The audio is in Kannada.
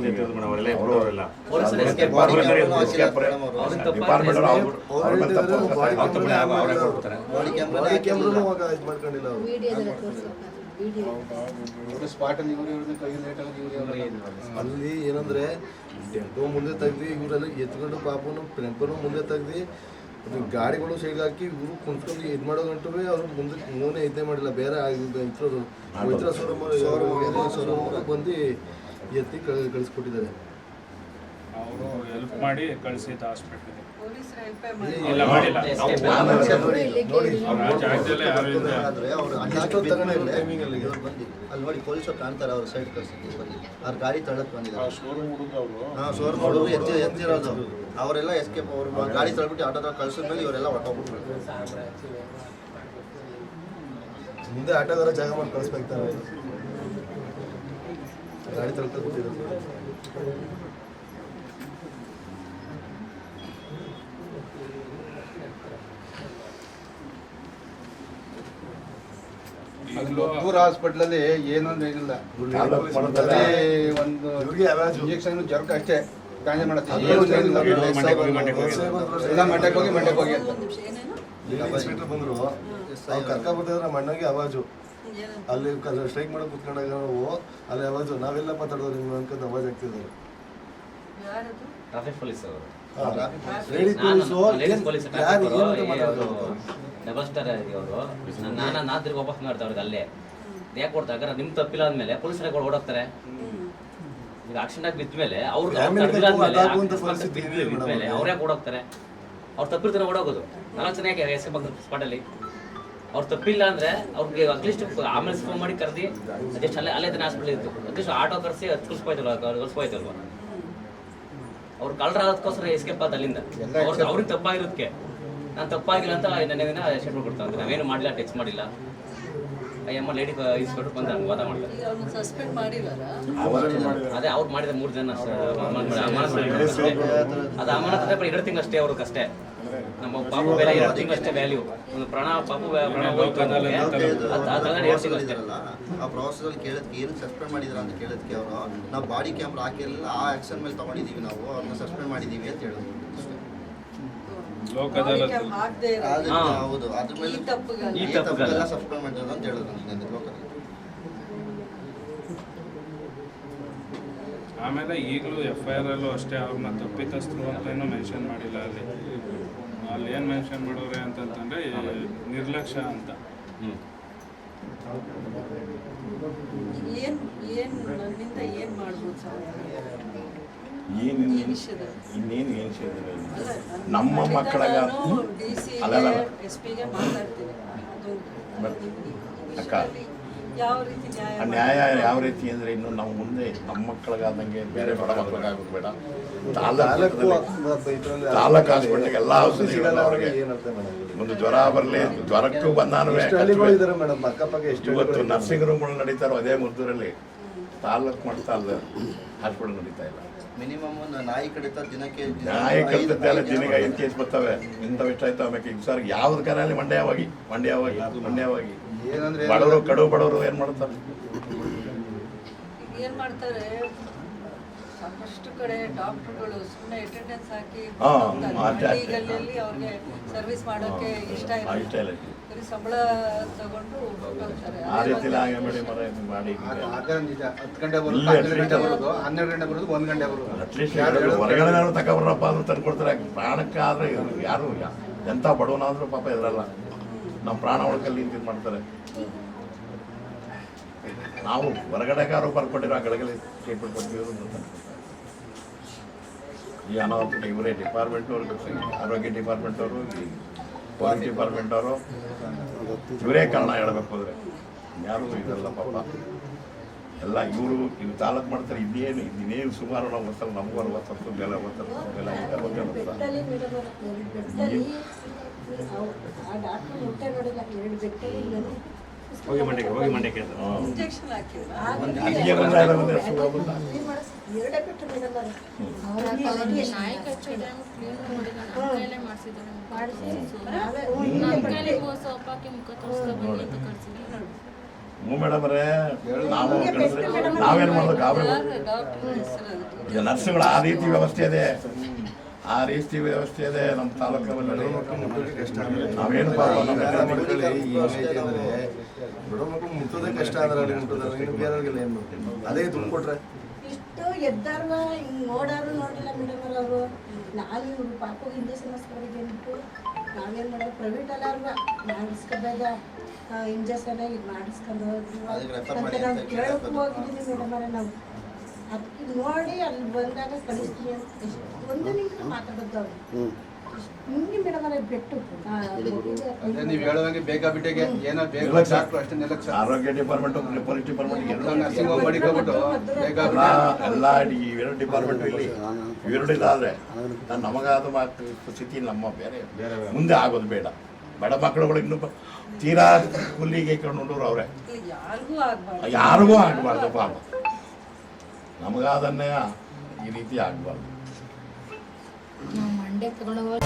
ಮೇಡಮ್ ಅವರೆಲ್ಲ. ಅಲ್ಲಿ ಏನಂದ್ರೆ ಟೆಂಪೋ ಮುಂದೆ ತೆಗ್ದು ಇವರೆಲ್ಲ ಎತ್ಕೊಂಡು ಪಾಪನು ಟೆಂಪೋನು ಮುಂದೆ ತೆಗ್ದು ಅದು ಗಾಡಿಗಳು ಸೈಡ್ ಹಾಕಿ ಇವರು ಕುಂತ್ಕೊಂಡು ಇದು ಮಾಡೋ ಗಂಟು ಅವ್ರು ಮುಂದೆ ಮೂನೇ ಇದ್ದೇ ಮಾಡಿಲ್ಲ. ಬೇರೆ ಇದ್ರು ಮೈತ್ರ ಸೋರಮ್ಮ ಬಂದು ಎತ್ತಿ ಕಳ್- ಕಳಿಸ್ಕೊಟ್ಟಿದ್ದಾರೆ. ಅವರು ಹೆಲ್ಪ್ ಮಾಡಿ ಕಳಿಸಿದ್ದು ಹಾಸ್ಪಿಟ್ಲಿಗೆ ಪೊಲೀಸರು ಹೆಲ್ಪ್ ಇಲ್ಲ ಮಾಡಿಲ್ಲ. ನೋಡಿ ಇಲ್ಲಿ ಆ ಜಾಗದಲ್ಲೇ ಯಾರು timing ಅಲ್ಲಿ? ಇವ್ರು ಬಂದು ಅಲ್ಲಿ ನೋಡಿ ಪೊಲೀಸರು ಕಾಣ್ತಾರೆ ಅವ್ರ ಸೈಡ್ ಕಳ್ಸಿದ್ದು ಬಂದು. ಅವ್ರ ಗಾಡಿ ತಳ್ಳಕ್ ಬಂದಿದ್ದಾರೆ. ಶೋರೂಮ್ ಹುಡುಗ ಅವರು. ಹಾ ಸೋರ್ ಮಾಡೋರು ಎತ್ತಿ ಎತ್ತಿರೋದು. ಅವರೆಲ್ಲ ಎಸ್ಕೇಪ್ ಅವ್ರು ಗಾಡಿ ತಳ್ಬಿಟ್ಟು ಆಟೋದಾಗ ಕಳ್ಸಿದ್ಮೇಲೆ ಇವರೆಲ್ಲ ಹೊಟ್ಟೋಗ್ಬಿಟ್ರು ಮುಂದೆ ಆಟೋಗಾರ ಜಾಗ ಮಾಡಿ ಕಳಿಸ್ಬೇಕು ತಾನೆ. ಗಾಡಿ ತಳ್ಕ ಕೂತಿರೋದು ದೂರ ಹಾಸ್ಪಿಟ್ಲಲ್ಲಿ ಏನೊಂದು ಏನಿಲ್ಲ ಅದೇ ಒಂದು ಇಂಜೆಕ್ಷನ್ ಜರ್ಕ್ ಅಷ್ಟೇ. ಕಾಂಜೆ ಮಾಡುತ್ತೆ. ಏನು ಏನಿಲ್ಲ. ಮಂಡ್ಯಕ್ಕೆ ಹೋಗಿ ಮಂಡ್ಯಕ್ಕೆ ಹೋಗಿ. ಎಲ್ಲ ಮಂಡ್ಯಕ್ಕೆ ಹೋಗಿ ಮಂಡ್ಯಕ್ಕೆ ಹೋಗಿ ಅಂತ. ಬಂದ್ರು. ಅಣ್ಣಗೆ ಅವಾಜು ಏನು ಅಲ್ಲಿ ಸ್ಟ್ರೈಕ್ ಮಾಡಕ್ ಕುತ್ಕೊಂಡಾಗ ನಾವು ಅಲ್ಲಿ ಅವಾಜು ನಾವೆಲ್ಲ ಮಾತಾಡೋದು ನಿಮ್ಗೆ ಅನ್ಕೊಂತ ಅವಾಜ್ ಆಗ್ತಿದ್ದಾರೆ ಟ್ರಾಫಿಕ್ ಪೊಲೀಸ್ ಅವರು. ಡಬಲ್ ಸ್ಟಾರ್ ಅವರು ನಾನು ನಾ ತಿರ್ಗಿ ವಾಪಸ್ ಮಾಡ್ತಾ ಅವ್ರಿಗೆ ಅಲ್ಲೇ. ಯಾಕೆ ಕೊಡ್ತಾರೆ ನಿಮ್ ತಪ್ಪಿಲ್ಲ ಅಂದ್ಮೇಲೆ ಪೊಲೀಸರ ಓಡೋಗ್ತಾರೆ. ಈಗ ಆಕ್ಸಿಡೆಂಟ್ ಆಗಿ ಬಿದ್ಮೇಲೆ ಅವ್ರು ಅವ್ರ ಬಿದ್ಮೇಲೆ. ಅವ್ರೇ. ಓಡೋಗ್ತಾರೆ? ಅವ್ರು ತಪ್ಪಿರ್ತಾನೆ ಓಡೋಗೋದು. ನಾಲ್ಕು ಜನ ಯಾಕೆ? ಎಸ್ಕೆ ಬಂದ್ರು ಸ್ಪಾಟಲ್ಲಿ ಅವ್ರು ತಪ್ಪಿಲ್ಲ ಅಂದ್ರೆ ಅವ್ರಿಗೆ ಅಟ್ಲೀಸ್ಟ್ ಆಮೇಲೆ ಫೋನ್ ಮಾಡಿ ಕರೆದಿ ಜಸ್ಟ್ ಅಲ್ಲೇ ಅಲ್ಲೇ ದಿನ ಹಾಸ್ಪಿಟಲ್ ಇತ್ತು ಅಟ್ಲೀಸ್ಟ್ ಆಟೋ ಕರೆಸಿ ಹತ್ಕಲ್ಸ್ಬೋಯ್ತಲ್ವ ಕಳ್ಸ್ಬೋಯ್ತಲ್ವ ಅವ್ರು ಕಳ್ರ ಅದಕ್ಕೋಸ್ಕರ ಎಸ್ಕೇಪ್ ಆದ ಅಲ್ಲಿಂದ. ಅವ್ರಿಗೆ ತಪ್ಪಾಗಿರೋದಕ್ಕೆ ನಾನು ತಪ್ಪಾಗಿಲ್ಲ ಅಂತ ನೆನ್ನೆ ದಿನ ಕೊಡ್ತಾ ಕೊಡ್ತಾರೆ ನಾವೇನು ಮಾಡಿಲ್ಲ ಟೆಕ್ಸ್ಟ್ ಮಾಡಿಲ್ಲ. ಅಯ್ಯಮ್ಮ ಲೇಡಿ ಇಸ್ಕೊಟ್ಟು ಬಂದು ಹಂಗೆ ವಾದ ಮಾಡ್ತಾರೆ. ಸಸ್ಪೆಂಡ್ ಮಾಡಿದಾರ? ಅದೇ ಅವ್ರು ಮಾಡಿದ ಮೂರು ಜನ ಅದು ಅಮಾನತ್ ಎರಡು ತಿಂಗಳು ಅಷ್ಟೇ ಅವ್ರಿಗೆ ಅಷ್ಟೇ. ನಮ್ಮ ಪಾಪು ಬೆಲೆ ಎರಡು ತಿಂಗಳು ಅಷ್ಟೇ ವ್ಯಾಲ್ಯೂ ಒಂದು ಪ್ರಾಣ ಪಾಪು ಪ್ರಾಣ ಎರಡು ತಿಂಗಳು ಅಷ್ಟೇ. ಆ ಪ್ರವಾಸದಲ್ಲಿ ಅಲ್ಲಿ ಕೇಳೋದಕ್ಕೆ ಏನು ಸಸ್ಪೆಂಡ್ ಮಾಡಿದ್ರ ಅಂತ ಕೇಳೋದಕ್ಕೆ ಅವರು ನಾವು ಬಾಡಿ ಕ್ಯಾಮ್ರಾ ಹಾಕಿರಲಿಲ್ಲ ಆ ಆಕ್ಷನ್ ಮೇಲೆ ತಗೊಂಡಿದ್ದೀವಿ ನಾವು ಅವ್ರನ್ನ ಸಸ್ಪೆಂಡ್ ಮಾಡಿದ್ದೀವಿ ಅಂತ ಹೇಳಿದ್ರು ಹಾ. ಹೌದು ಅದ್ರ ಮೇಲೆ. ಈ ಈ ಅಂತ ನನಗೆ ಲೋಕದಲ್ಲಿ. ಆಮೇಲೆ ಈಗಲೂ ಎಫ್ ಐ ಆರ್ ಅಲ್ಲೂ ಅಷ್ಟೇ ಅವ್ರನ್ನ ತಪ್ಪಿತಸ್ಥರು ಅಂತ ಏನೂ ಮೆನ್ಷನ್ ಮಾಡಿಲ್ಲ ಅಲ್ಲಿ. ಅಲ್ಲಿ ಏನು ಮೆನ್ಷನ್ ಮಾಡೋರೆ ಅಂತಂದ್ರೆ ನಿರ್ಲಕ್ಷ್ಯ ಅಂತ. ಹ್ಮ್. ಏನ್ ಏನ್ ನನ್ನಿಂದ ಏನ್ ಮಾಡ್ಬೋದು ಸರ್? ಏನು ಇನ್ನೇನು ನನ್ನ ನಮ್ಮ ಮಕ್ಕಳಾಗ ಅಲ್ಲಲ್ಲ. ಅಕ್ಕ, ಯಾವ ರೀತಿ ನ್ಯಾಯ ಆ ನ್ಯಾಯ ಯಾವ ರೀತಿ ಅಂದರೆ ಇನ್ನು ನಾವು ಮುಂದೆ ನಮ್ಮ ಮಕ್ಕಳಿಗಾದಂಗೆ ಬೇರೆ ಬಡ ಮಕ್ಕಳಿಗಾಗೋದು ಬೇಡ. ತಾಲೂಕು ಹಾಸ್ಪಿಟ್ಲಿಗೆ ಎಲ್ಲ ಔಷಧಿಗಳನ್ನ ಅವ್ರಿಗೆ ಒಂದು ಜ್ವರ ಬರಲಿ ಜ್ವರಕ್ಕೂ ಬಂದಾನು ಇವತ್ತು ನರ್ಸಿಂಗ್ ರೂಮ್ಗಳು ನಡೀತಾರೋ ಅದೇ ಮುದ್ದೂರಲ್ಲಿ? ತಾಲೂಕು ಮಟ್ಟ ಅಲ್ಲ ಹಾಸ್ಪಿಟಲ್ ನಡೀತಾ ಇಲ್ಲ. ಮಿನಿಮಮ್ ನಾಯಿ ಕಡಿತ ದಿನಕ್ಕೆ ನಾಯಿ ಕಡಿತ ದಿನಕ್ಕೆ ಐದು ಕೇಸ್ ಬರ್ತವೆ. ಇಂಥವು ಎಷ್ಟಾಯ್ತು ಆಮೇಲೆ ಈಗ ಸರ್ ಯಾವ್ದು ಕರಾಲಿ ಮಂಡ್ಯವಾಗಿ? ಮಂಡ್ಯವಾಗಿ ಮಂಡ್ಯವಾಗಿ. ಏನಂದ್ರೆ ಬಡವರು ಕಡು ಬಡವರು ಏನು ಮಾಡ್ತಾರೆ? ಏನ್ ಮಾಡ್ತಾರೆ? ಸಾಕಷ್ಟು ಕಡೆ ಡಾಕ್ಟರ್ಗಳು ಸುಮ್ಮನೆ ಅಟೆಂಡೆನ್ಸ್ ಹಾಕಿ. ಹಳ್ಳಿಗಳಲ್ಲಿ ಅವ್ರಿಗೆ ಸರ್ವಿಸ್ ಮಾಡೋಕೆ ಇಷ್ಟ ಇಷ್ಟ ಇಲ್ಲ ಬರೀ ಸಂಬಳ ತಗೊಂಡು ಆ ರೀತಿ ಮರ ಮಾಡಿ ಆಗ ನಿಜ ಹತ್ತು ಗಂಟೆ ಬರೋದು ಇಲ್ಲ, ಹನ್ನೆರಡು ಗಂಟೆ ಇಲ್ಲ. ಬರೋದು ಹನ್ನೆರಡು ಗಂಟೆ ಬರೋದು ಒಂದು ಗಂಟೆ ಬರೋದು. ಅಟ್ಲೀಸ್ಟ್ ತಗೊಬರಪ್ಪ ಅಂದ್ರೆ ತಂದ್ಕೊಡ್ತಾರೆ ಪ್ರಾಣಕ್ಕಾದ್ರೆ ಇವ್ರು ಯಾರು ಎಂತ ಎಂಥ ಬಡವನಾದ್ರೂ ಪಾಪ ಇದ್ರಲ್ಲ ನಮ್ಮ ಪ್ರಾಣ ಒಳಕಲ್ಲಿ ನಿಂತು ಮಾಡ್ತಾರೆ. ನಾವು ಹೊರಗಡೆಗಾರು ಬರ್ಕೊಟ್ಟಿರೋ ಆ ಗಳಿಗೆ ಸ್ಟೇಟ್ಮೆಂಟ್ ಕೊಡ್ತೀವಿ ಅಂತ. ಈ ಅನಾಹುತ ಇವರೇ ಡಿಪಾರ್ಟ್ಮೆಂಟ್ ಅವರು ಆರೋಗ್ಯ ಡಿಪಾರ್ಟ್ಮೆಂಟ್ ಅವರು ಪೊಲೀಸ್ ಡಿಪಾರ್ಟ್ಮೆಂಟ್ ಅವರು ಇವರೇ ಕಾರಣ ಹೇಳಬೇಕು ಅಂದ್ರೆ. ಯಾರು ಇದಲ್ಲ ಪಾಪ. ಎಲ್ಲ ಇವರು ಇವು ತಾಲೂಕು ಮಾಡ್ತಾರೆ ಇದೇನು ಇನ್ನೇನು ಸುಮಾರು ನಾವು ಗೊತ್ತಲ್ಲ ನಮಗೂ ಅರವತ್ತು ಬೆಲೆ ಮೇಲೆ ಅರವತ್ತು ವರ್ಷ ಮೇಲೆ ಐದು ಬಗ್ಗೆ ವರ್ಷ ಹೋಗಿ ಮಂಡ್ಯಕ್ಕೆ ಹೋಗಿ ಮಂಡ್ಯಕ್ಕೆ ಅಂತ. ಹ್ಞೂ ಮೇಡಮ್ ಅವರೇ. ನಾವು ನಾವೇನು ಮಾಡೋದು ಈಗ ನರ್ಸ್ಗಳು ಆ ರೀತಿ ವ್ಯವಸ್ಥೆ ಇದೆ. ಆ ರೀತಿ ವ್ಯವಸ್ಥೆ ಇದೆ ನಮ್ಮ ತಾಲೂಕಲ್ಲಿ ನಾವೇನು ಮಕ್ಕಳು ಮುಟ್ಟೋದೇ ಕಷ್ಟ ಬೇರೆಯವ್ರಿಗೆಲ್ಲ ಏನು ಅದೇ ದುಡ್ಡು ಕೊಟ್ರೆ? ಇಷ್ಟು ಎದ್ದಾರ್ವ ಹಿಂಗೆ ನೋಡಾರು ನೋಡಿಲ್ಲ ಮೇಡಮ್ ಅವರು ನಾವು ಇವರು ಪಾಪ ಹಿಂದೂ ಸಮಸ್ಯೆಗಳಿಗೆ ಅಂದ್ಬಿಟ್ಟು ನಾವೇನು ಮಾಡೋದು? ಪ್ರೈವೇಟ್ ಅಲ್ಲಾರ್ವ ಮಾಡಿಸ್ಕೋಬೇಡ. ಇಂಜೆಕ್ಷನ್ ಇದು ಮಾಡಿಸ್ಕೊಂಡು ಕೇಳಕ್ಕೆ ಕೇಳಕ್ಕೆ ಮೇಡಮ್ ಅವರೇ ನಾವು. ಅದಕ್ಕೆ ನೋಡಿ ಅಲ್ಲಿ ಬಂದಾಗ ಕಳಿಸ್ತೀನಿ ಅಂತ ಎಷ್ಟು ಒಂದು ನಿಮಿಷ ಮಾತಾಡೋದು ಅವ್ರು ಹಿಂಗೆ ಮೇಡಮ್ ಅವರೇ ಬೆಟ್ಟು ಆ, ಮಗುಗೆ ಅದೇ ನೀವು ಹೇಳುವಂಗೆ ಬೇಗ ಬಿಟ್ಟಿಗೆ. ಏನೋ ಬೇಗ ನಿರ್ಲಕ್ಷ್ಯ. ಡಾಕ್ಟ್ರು ಅಷ್ಟೇ ನಿರ್ಲಕ್ಷ್ಯ ಆರೋಗ್ಯ ಡಿಪಾರ್ಟ್ಮೆಂಟ್ ಪೊಲೀಸ್ ಡಿಪಾರ್ಟ್ಮೆಂಟ್ ಎಲ್ಲ ನರ್ಸಿಂಗ್ ಹೋಮ್ ಮಾಡಿಕೊಬಿಟ್ಟು ಬೇಗ ಎಲ್ಲ ಎಲ್ಲ ಈ ಎರಡು ಡಿಪಾರ್ಟ್ಮೆಂಟ್ ಇಲ್ಲಿ. ಆದ್ರೆ ನಾನು ನಮಗಾದ ಮಾತು ಸ್ಥಿತಿ ನಮ್ಮ ಬೇರೆ. ಮುಂದೆ ಆಗೋದು ಬೇಡ. ಬಡ ಮಕ್ಕಳುಗಳು ಇನ್ನು ಬ- ತೀರಾ ಹುಲ್ಲಿಗೆ ಕಂಡು ಅವರೇ. ಯಾರಿಗೂ ಆಗಬಾರ್ದು ಪಾಪ. ನಮಗಾದನ್ನೇ ಈ ರೀತಿ ಆಗಬಾರ್ದು. ತಗೊಂಡೋಗ